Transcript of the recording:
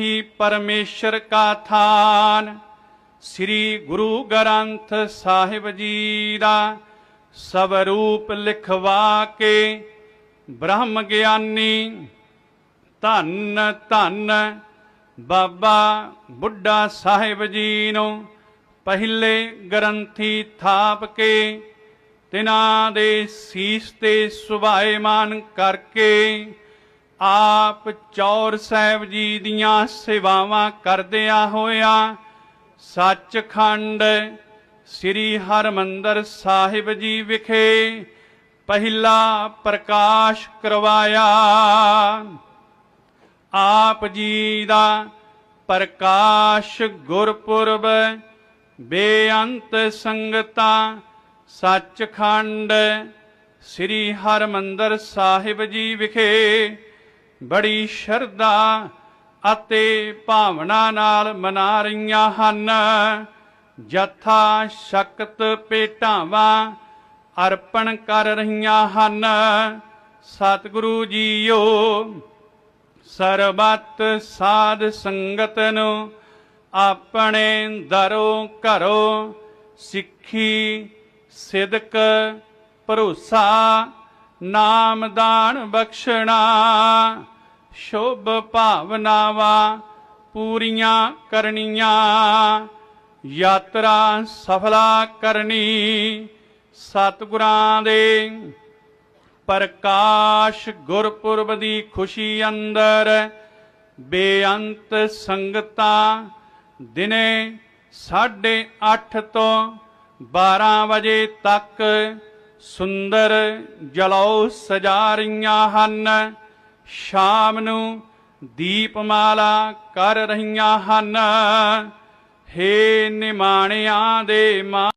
ਹੀ ਪਰਮੇਸ਼ਰ ਕਾ ਸ੍ਰੀ ਗੁਰੂ ਗ੍ਰੰਥ ਸਾਹਿਬ ਜੀ ਦਾ ਸਵਰੂਪ ਲਿਖਵਾ ਕੇ ਬ੍ਰਹਮ ਗਿਆਨੀ ਧੰਨ ਧੰਨ ਬਾਬਾ ਬੁੱਢਾ ਸਾਹਿਬ ਜੀ ਨੂੰ ਪਹਿਲੇ ਗ੍ਰੰਥੀ ਥਾਪ ਕੇ ਤਿਨਾਂ ਦੇ ਸੀਸ ਤੇ ਸੁਭਾਏਮਾਨ ਕਰਕੇ ਆਪ ਚੌਰ ਸਾਹਿਬ ਜੀ ਦੀਆਂ ਸੇਵਾਵਾਂ ਕਰਦਿਆਂ ਹੋਇਆਂ ਸੱਚਖੰਡ ਸ੍ਰੀ ਹਰਮੰਦਰ ਸਾਹਿਬ ਜੀ ਵਿਖੇ ਪਹਿਲਾ ਪ੍ਰਕਾਸ਼ ਕਰਵਾਇਆ। ਆਪ ਜੀ ਦਾ ਪ੍ਰਕਾਸ਼ ਗੁਰਪੁਰਬ, ਬੇਅੰਤ ਸੰਗਤਾਂ, ਸੱਚਖੰਡ ਸ੍ਰੀ ਹਰਮੰਦਰ ਸਾਹਿਬ ਜੀ ਵਿਖੇ ਬੜੀ ਸ਼ਰਧਾ ਅਤੇ ਭਾਵਨਾ ਨਾਲ ਮਨਾ ਰਹੀਆਂ ਹਨ। ਜਥਾ ਸ਼ਕਤ ਭੇਟਾਵਾਂ ਅਰਪਣ ਕਰ ਰਹੀਆਂ ਹਨ। ਸਤਿਗੁਰੂ ਜੀਓ, ਸਰਬੱਤ ਸਾਧ ਸੰਗਤ ਨੂੰ ਆਪਣੇ ਦਰੋ ਘਰੋਂ ਸਿੱਖੀ, ਸਿਦਕ, ਭਰੋਸਾ ਨਾਮਦਾਨ ਬਖਸ਼ਣਾ, ਸ਼ੁਭ ਭਾਵਨਾਵਾਂ ਪੂਰੀਆਂ ਕਰਨੀਆਂ, ਯਾਤਰਾ ਸਫਲਾ ਕਰਨੀ, ਸਤਿਗੁਰਾਂ ਦੇ ਪ੍ਰਕਾਸ਼ ਗੁਰਪੁਰਬ ਦੀ ਖੁਸ਼ੀ ਅੰਦਰ ਬੇਅੰਤ ਸੰਗਤਾਂ ਦਿਨੇ 8:30 ਤੋਂ 12 ਵਜੇ ਤੱਕ ਸੁੰਦਰ ਜਲੌ ਸਜਾ ਰਹੀਆਂ ਹਨ, ਸ਼ਾਮ ਨੂੰ ਦੀਪਮਾਲਾ ਕਰ ਰਹੀਆਂ ਹਨ। ਹੇ ਨਿਮਾਣਿਆਂ ਦੇ ਮਾ